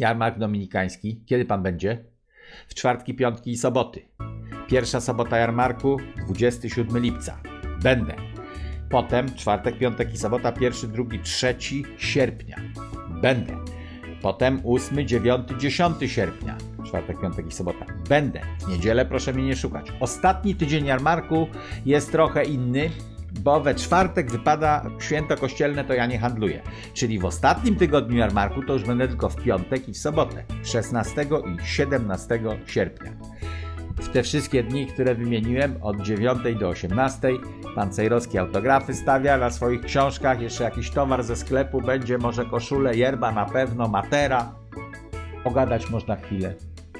Jarmark dominikański. Kiedy pan będzie? W czwartki, piątki i soboty. Pierwsza sobota jarmarku 27 lipca. Będę. Potem czwartek, piątek i sobota, pierwszy, drugi, trzeci sierpnia. Będę. Potem 8, 9, 10 sierpnia. Czwartek, piątek i sobota. Będę. W niedzielę proszę mnie nie szukać. Ostatni tydzień jarmarku jest trochę inny, bo we czwartek wypada święto kościelne, to ja nie handluję. Czyli w ostatnim tygodniu jarmarku to już będę tylko w piątek i w sobotę. 16 i 17 sierpnia. W te wszystkie dni, które wymieniłem, od 9 do 18, pan Cejrowski autografy stawia na swoich książkach, jeszcze jakiś towar ze sklepu będzie, może koszule, yerba na pewno, matera. Pogadać można chwilę,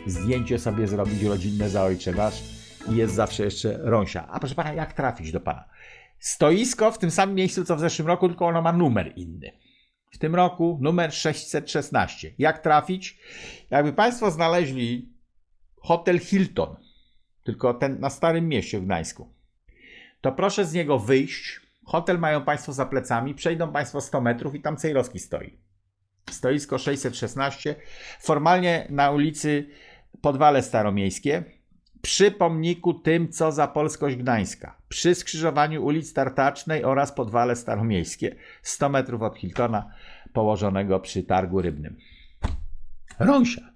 zdjęcie sobie zrobić rodzinne za ojcze nasz i jest zawsze jeszcze rąsia. A proszę pana, jak trafić do pana? Stoisko w tym samym miejscu co w zeszłym roku, tylko ono ma numer inny. W tym roku numer 616. Jak trafić? Jakby państwo znaleźli hotel Hilton, tylko ten na Starym Mieście w Gdańsku, to proszę z niego wyjść. Hotel mają Państwo za plecami, przejdą Państwo 100 metrów i tam Cejrowski stoi. Stoisko 616, formalnie na ulicy Podwale Staromiejskie, przy pomniku tym, co za polskość Gdańska, przy skrzyżowaniu ulic Tartacznej oraz Podwale Staromiejskie, 100 metrów od Hiltona, położonego przy targu rybnym. Rąsia.